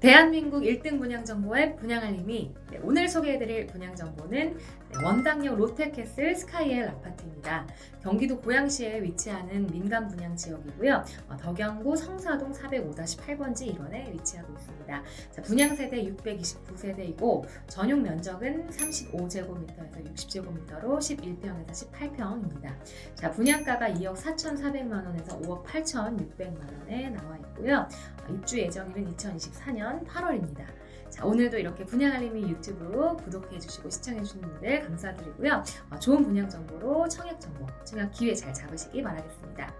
대한민국 1등 분양 정보의 분양 알림이 네, 오늘 소개해드릴 분양 정보는 네, 원당역 롯데캐슬 스카이엘 아파트입니다. 경기도 고양시에 위치하는 민간 분양 지역이고요. 어, 덕양구 성사동 405-8번지 1원에 위치하고 있습니다. 자, 분양 세대 629세대이고 전용 면적은 35제곱미터에서 60제곱미터로 11평에서 18평입니다. 자, 분양가가 2억 4,400만 원에서 5억 8,600만 원에 나와 있고요. 어, 입주 예정일은 2024년 8월입니다. 자, 오늘도 이렇게 분양 알림이 유튜브 구독해 주시고 시청해 주시는 분들 감사드리고요. 어, 좋은 분양 정보로 청약 정보, 청약 기회 잘 잡으시기 바라겠습니다.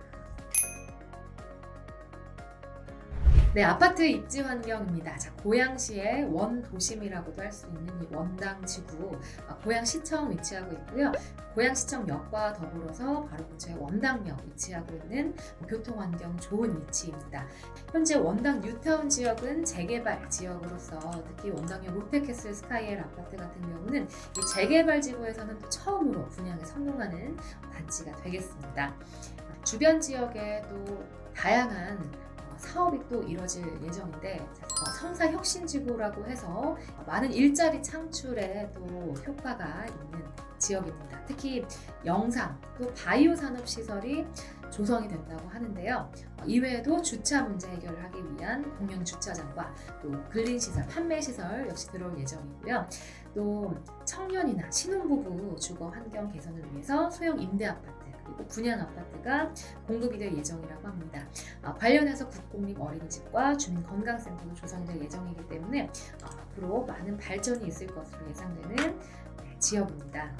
네, 아파트 입지 환경입니다. 자, 고양시의 원도심이라고도 할 수 있는 이 원당 지구, 아, 고양시청 위치하고 있고요. 고양시청역과 더불어서 바로 근처에 원당역 위치하고 있는 뭐 교통 환경 좋은 위치입니다. 현재 원당 뉴타운 지역은 재개발 지역으로서 특히 원당역 롯데캐슬 스카이엘 아파트 같은 경우는 이 재개발 지구에서는 또 처음으로 분양에 성공하는 단지가 되겠습니다. 주변 지역에 또 다양한 어, 사업이 또 이뤄질 예정인데 어, 성사 혁신지구라고 해서 많은 일자리 창출에 또 효과가 있는 지역입니다. 특히 영상 또 바이오 산업 시설이 조성이 된다고 하는데요. 어, 이외에도 주차 문제 해결을 하기 위한 공영 주차장과 또 근린 시설, 판매 시설 역시 들어올 예정이고요. 또 청년이나 신혼부부 주거 환경 개선을 위해서 소형 임대 아파트 그리고 분양 아파트가 공급이 될 예정이라고 합니다. 아, 관련해서 국공립 어린이집과 주민건강센터도 조성이 될 예정이기 때문에 아, 앞으로 많은 발전이 있을 것으로 예상되는 네, 지역입니다.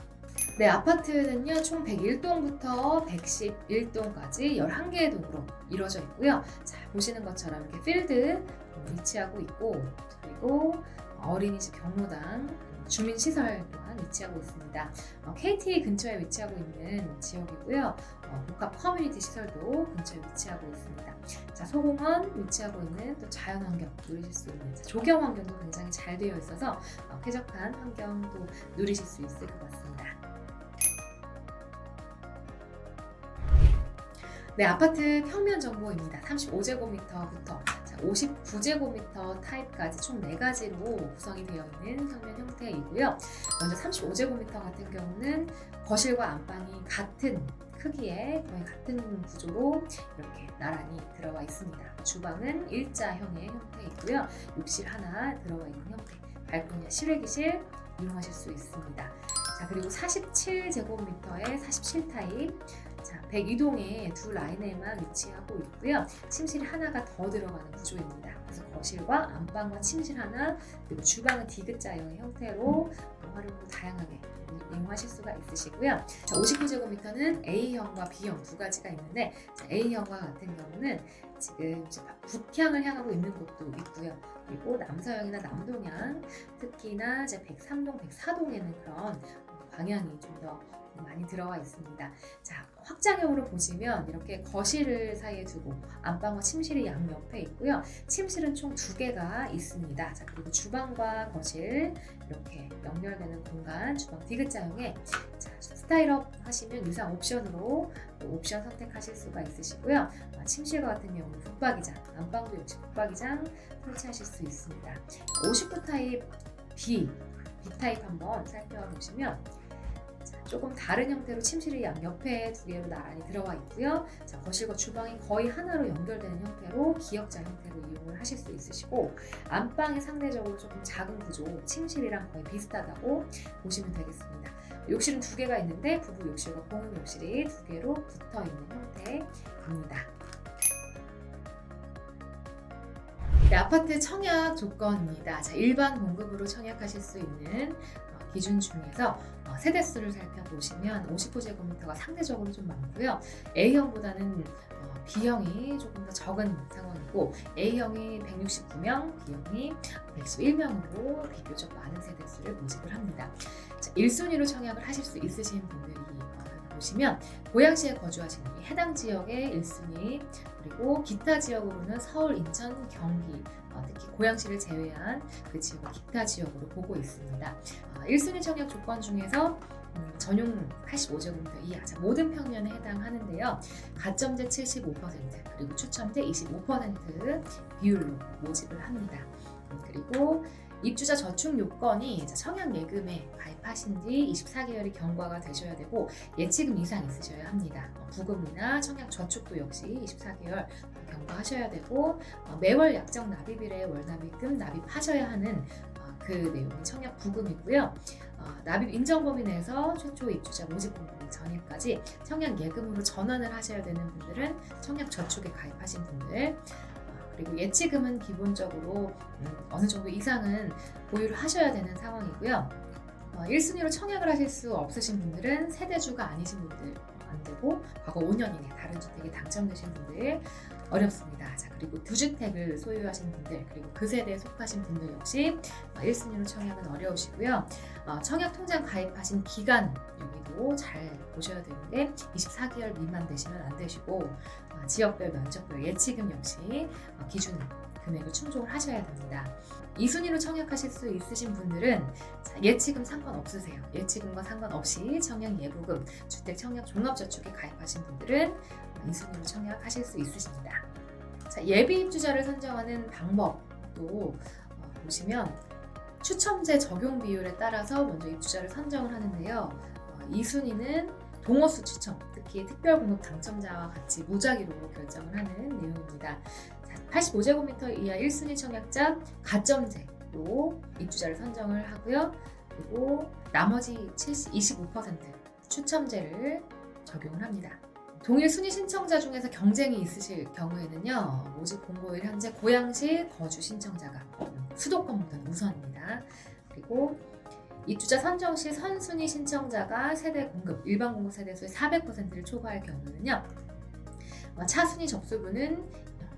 네, 아파트는요, 총 101동부터 111동까지 11개의 동으로 이루어져 있고요. 자, 보시는 것처럼 이렇게 필드 위치하고 있고, 그리고 어린이집 경로당, 주민시설 위치하고 있습니다. 어, KT 근처에 위치하고 있는 지역이고요. 어, 복합 커뮤니티 시설도 근처에 위치하고 있습니다. 자, 소공원 위치하고 있는 또 자연환경 누리실 수 있는 자, 조경 환경도 굉장히 잘 되어 있어서 어, 쾌적한 환경도 누리실 수 있을 것 같습니다. 네, 아파트 평면 정보입니다. 35제곱미터부터 59제곱미터 타입까지 총 4가지로 구성이 되어 있는 평면 형태이고요. 먼저 35제곱미터 같은 경우는 거실과 안방이 같은 크기의 거의 같은 구조로 이렇게 나란히 들어가 있습니다. 주방은 일자형의 형태이고요. 욕실 하나 들어가 있는 형태. 발코니와 실외기실 이용하실 수 있습니다. 자, 그리고 47제곱미터의 47타입 자, 102동에 두 라인에만 위치하고 있고요. 침실 하나가 더 들어가는 구조입니다. 그래서 거실과 안방과 침실 하나, 그리고 주방은 디귿자형의 형태로 활용도 다양하게 이용하실 수가 있으시고요. 자, 59제곱미터는 A형과 B형 두 가지가 있는데 자, A형과 같은 경우는 지금 북향을 향하고 있는 곳도 있고요. 그리고 남서향이나 남동향, 특히나 이제 103동, 104동에는 그런 방향이 좀더 많이 들어가 있습니다. 자, 확장형으로 보시면 이렇게 거실을 사이에 두고 안방과 침실이 양 옆에 있고요. 침실은 총 두 개가 있습니다. 자, 그리고 주방과 거실 이렇게 연결되는 공간, 주방 디귿자형에 자, 스타일업 하시면 유상 옵션으로 옵션 선택하실 수가 있으시고요. 아, 침실과 같은 경우는 붙박이장, 안방도 역시 붙박이장 설치하실 수 있습니다. 59 타입 B, B 타입 한번 살펴보시면 자, 조금 다른 형태로 침실이 양 옆에 두 개로 나란히 들어가 있고요. 자, 거실과 주방이 거의 하나로 연결되는 형태로 기역자 형태로 이용을 하실 수 있으시고 안방이 상대적으로 조금 작은 구조, 침실이랑 거의 비슷하다고 보시면 되겠습니다. 욕실은 두 개가 있는데 부부 욕실과 공용 욕실이 두 개로 붙어 있는 형태입니다. 네, 아파트 청약 조건입니다. 자, 일반 공급으로 청약하실 수 있는 어, 기준 중에서 어, 세대 수를 살펴보시면 59제곱미터가 상대적으로 좀 많고요. A형보다는 어, B형이 조금 더 적은 상황이고 A형이 169명, B형이 111명으로 비교적 많은 세대 수를 모집을 합니다. 자, 1순위로 청약을 하실 수 있으신 분들이 어, 보시면 고양시에 거주하시는 이 해당 지역의 1순위 그리고 기타 지역으로는 서울, 인천, 경기 어, 특히 고양시를 제외한 그 지역을 기타 지역으로 보고 있습니다. 어, 1순위 청약 조건 중에서 음, 전용 85제곱미터 이하 자, 모든 평면에 해당하는데요. 가점제 75% 그리고 추첨제 25% 비율로 모집을 합니다. 음, 그리고 입주자 저축 요건이 자, 청약 예금에 가입하신 지 24개월이 경과가 되셔야 되고 예치금 이상 있으셔야 합니다. 어, 부금이나 청약 저축도 역시 24개월 경과하셔야 되고 어, 매월 약정 납입일에 월납입금 납입하셔야 하는 어, 그 내용이 청약 부금이고요. 어, 납입 인정 범위 내에서 최초 입주자 모집 공급 전입까지 청약 예금으로 전환을 하셔야 되는 분들은 청약 저축에 가입하신 분들 어, 그리고 예치금은 기본적으로 음, 어느 정도 이상은 보유를 하셔야 되는 상황이고요. 어, 1순위로 청약을 하실 수 없으신 분들은 세대주가 아니신 분들 안 되고 과거 5년 이내 다른 주택에 당첨되신 분들 어렵습니다. 자 그리고 두 주택을 소유하신 분들 그리고 그 세대에 속하신 분들 역시 1순위로 청약은 어려우시고요. 어, 청약 통장 가입하신 기간 여기 도 잘 보셔야 되는데 24개월 미만 되시면 안 되시고 어, 지역별 면적별 예치금 역시 어, 기준 금액을 충족을 하셔야 됩니다. 2순위로 청약하실 수 있으신 분들은 자, 예치금 상관없으세요. 예치금과 상관없이 청약 예부금, 주택 청약 종합저축에 가입하신 분들은 2순위로 청약하실 수 있으십니다. 자, 예비 입주자를 선정하는 방법도 어, 보시면 추첨제 적용 비율에 따라서 먼저 입주자를 선정을 하는데요. 어, 2순위는 동호수 추첨, 특히 특별 공급 당첨자와 같이 무작위로 결정을 하는 내용입니다. 85제곱미터 이하 1순위 청약자 가점제로 입주자를 선정을 하고요. 그리고 나머지 70, 25% 추첨제를 적용을 합니다. 동일 순위 신청자 중에서 경쟁이 있으실 경우에는요, 모집 공고일 현재 고양시 거주 신청자가 수도권보다는 우선입니다. 그리고 입주자 선정 시 선순위 신청자가 세대 공급, 일반 공급 세대 수의 400%를 초과할 경우는요, 어, 차순위 접수분은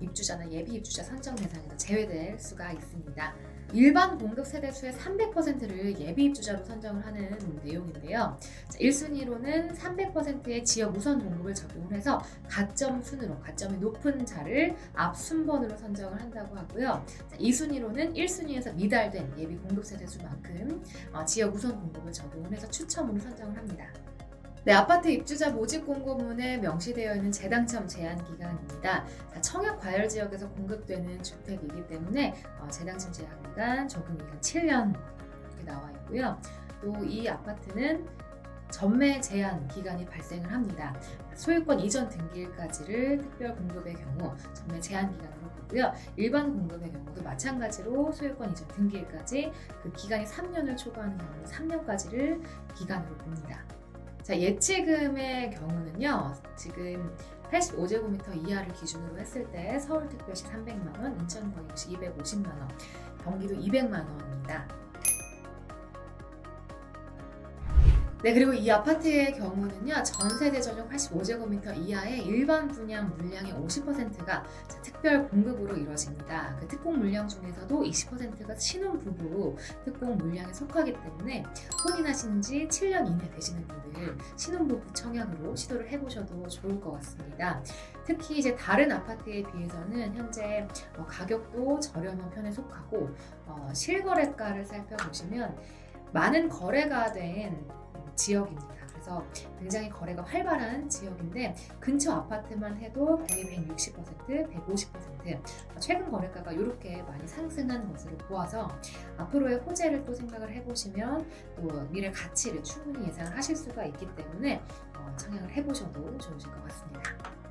입주자나 예비 입주자 선정 대상에서 제외될 수가 있습니다. 일반 공급 세대 수의 300%를 예비 입주자로 선정을 하는 내용인데요. 1순위로는 300%의 지역 우선 공급을 적용을 해서 가점 순으로 가점이 높은 자를 앞 순번으로 선정을 한다고 하고요. 2순위로는 1순위에서 미달된 예비 공급 세대 수만큼 어, 지역 우선 공급을 적용을 해서 추첨으로 선정을 합니다. 네, 아파트 입주자 모집 공고문에 명시되어 있는 재당첨 제한 기간입니다. 자, 청약 과열 지역에서 공급되는 주택이기 때문에 어, 재당첨 제한 기간 적용 기간 7년 이렇게 나와 있고요. 또 이 아파트는 전매 제한 기간이 발생을 합니다. 소유권 이전 등기일까지를 특별 공급의 경우 전매 제한 기간으로 보고요. 일반 공급의 경우도 마찬가지로 소유권 이전 등기일까지 그 기간이 3년을 초과하는 경우는 3년까지를 기간으로 봅니다. 자, 예치금의 경우는요, 지금 85제곱미터 이하를 기준으로 했을 때 서울특별시 300만원, 인천광역시 250만원, 경기도 200만원입니다. 네, 그리고 이 아파트의 경우는요, 전세대 전용 85제곱미터 이하의 일반 분양 물량의 50%가 특별 공급으로 이루어집니다. 그 특공 물량 중에서도 20%가 신혼 부부 특공 물량에 속하기 때문에 혼인하신 지 7년 이내 되시는 분들 신혼부부 청약으로 시도를 해보셔도 좋을 것 같습니다. 특히 이제 다른 아파트에 비해서는 현재 어, 가격도 저렴한 편에 속하고 어, 실거래가를 살펴보시면 많은 거래가 된 지역입니다. 그래서 굉장히 거래가 활발한 지역인데 근처 아파트만 해도 거의 160%, 150% 최근 거래가가 이렇게 많이 상승한 것으로 보아서 앞으로의 호재를 또 생각을 해보시면 또 미래 가치를 충분히 예상을 하실 수가 있기 때문에 어, 청약을 해보셔도 좋으실 것 같습니다.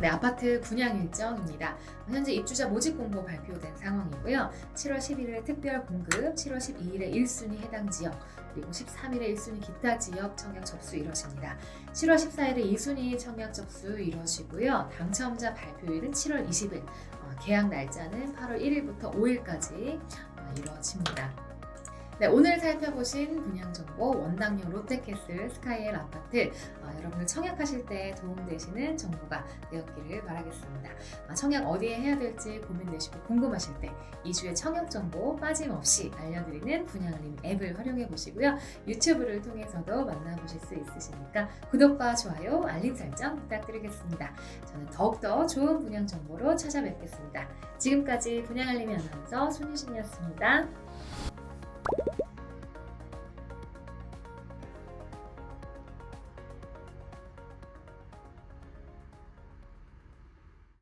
네, 아파트 분양 일정입니다. 현재 입주자 모집 공고 발표된 상황이고요. 7월 11일에 특별 공급, 7월 12일에 1순위 해당 지역, 그리고 13일에 1순위 기타 지역 청약 접수 이뤄집니다. 7월 14일에 2순위 청약 접수 이뤄지고요. 당첨자 발표일은 7월 20일, 어, 계약 날짜는 8월 1일부터 5일까지 어, 이뤄집니다. 네, 오늘 살펴보신 분양 정보 원당역 롯데캐슬 스카이엘 아파트 어, 여러분들 청약하실 때 도움되시는 정보가 되었기를 바라겠습니다. 아, 청약 어디에 해야 될지 고민되시고 궁금하실 때 이주의 청약 정보 빠짐없이 알려드리는 분양알림 앱을 활용해 보시고요. 유튜브를 통해서도 만나보실 수 있으시니까 구독과 좋아요, 알림 설정 부탁드리겠습니다. 저는 더욱더 좋은 분양 정보로 찾아뵙겠습니다. 지금까지 분양알림의 아나운서 손유신이었습니다.